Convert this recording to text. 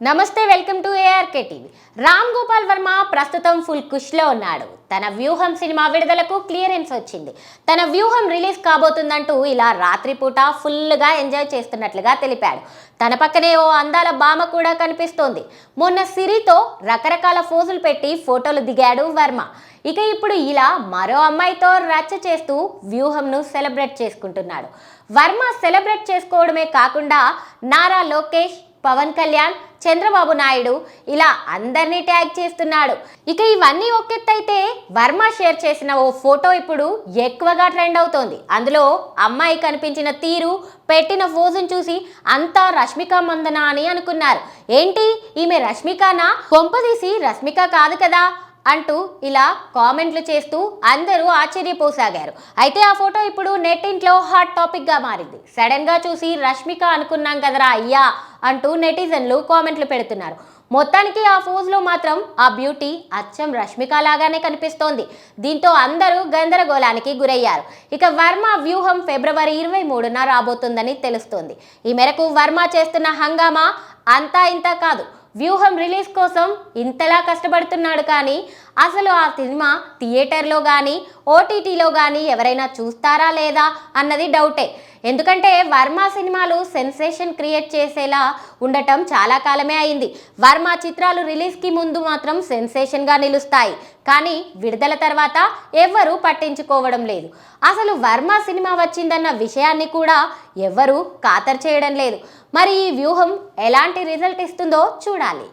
నమస్తే welcome to ARK TV Ram Gopal Varma ప్రస్తుతం full కుష్లో ఉన్నాడు. తన వ్యూహం సినిమా విడుదలకు క్లియరెన్స్ వచ్చింది. తన వ్యూహం రిలీజ్ కాబోతుందంటూ ఇలా రాత్రిపూట ఫుల్గా ఎంజాయ్ చేస్తున్నట్లుగా తెలిపాడు. తన పక్కనే ఓ అందాల బామ కూడా కనిపిస్తోంది. మొన్న సిరితో రకరకాల ఫోజులు పెట్టి ఫోటోలు దిగాడు వర్మ. ఇక ఇప్పుడు ఇలా మరో అమ్మాయితో రచ్చ చేస్తూ వ్యూహంను సెలబ్రేట్ చేసుకుంటున్నాడు. వర్మ సెలబ్రేట్ చేసుకోవడమే కాకుండా నారా లోకేష్ పవన్ కళ్యాణ్ చంద్రబాబు నాయుడు ఇలా అందరినీ ట్యాగ్ చేస్తున్నాడు. ఇక ఇవన్నీ ఒకెత్తైతే వర్మ షేర్ చేసిన ఓ ఫోటో ఇప్పుడు ఎక్కువగా ట్రెండ్ అవుతోంది. అందులో అమ్మాయి కనిపించిన తీరు పెట్టిన ఫోజును చూసి అంతా రష్మిక మందన అని అనుకున్నారు. ఏంటి? ఈమె రష్మికనా? కొంపదీసి రష్మిక కాదు కదా? అంటూ ఇలా కామెంట్లు చేస్తూ అందరూ ఆశ్చర్యపోసాగారు. అయితే ఆ ఫోటో ఇప్పుడు నెట్టింట్లో హాట్ టాపిక్గా మారింది. సడన్గా చూసి రష్మిక అనుకున్నాం కదరా అయ్యా అంటూ నెటిజన్లు కామెంట్లు పెడుతున్నారు. మొత్తానికి ఆ ఫోజ్లో మాత్రం ఆ బ్యూటీ అచ్చం రష్మిక లాగానే కనిపిస్తోంది. దీంతో అందరూ గందరగోళానికి గురయ్యారు. ఇక వర్మ వ్యూహం ఫిబ్రవరి ఇరవై మూడున రాబోతుందని తెలుస్తోంది. ఈ మేరకు వర్మ చేస్తున్న హంగామా అంతా ఇంత కాదు. వ్యూహం రిలీజ్ కోసం ఇంతలా కష్టపడుతున్నాడు కానీ అసలు ఆ సినిమా థియేటర్లో కానీ ఓటీటీలో కానీ ఎవరైనా చూస్తారా లేదా అన్నది డౌటే. ఎందుకంటే వర్మ సినిమాలు సెన్సేషన్ క్రియేట్ చేసేలా ఉండటం చాలా కాలమే అయింది. వర్మ చిత్రాలు రిలీజ్కి ముందు మాత్రం సెన్సేషన్గా నిలుస్తాయి. కానీ విడుదల తర్వాత ఎవ్వరూ పట్టించుకోవడం లేదు. అసలు వర్మ సినిమా వచ్చిందన్న విషయాన్ని కూడా ఎవ్వరూ ఖాతరు చేయడం లేదు. మరి ఈ వ్యూహం ఎలాంటి రిజల్ట్ ఇస్తుందో చూడాలి.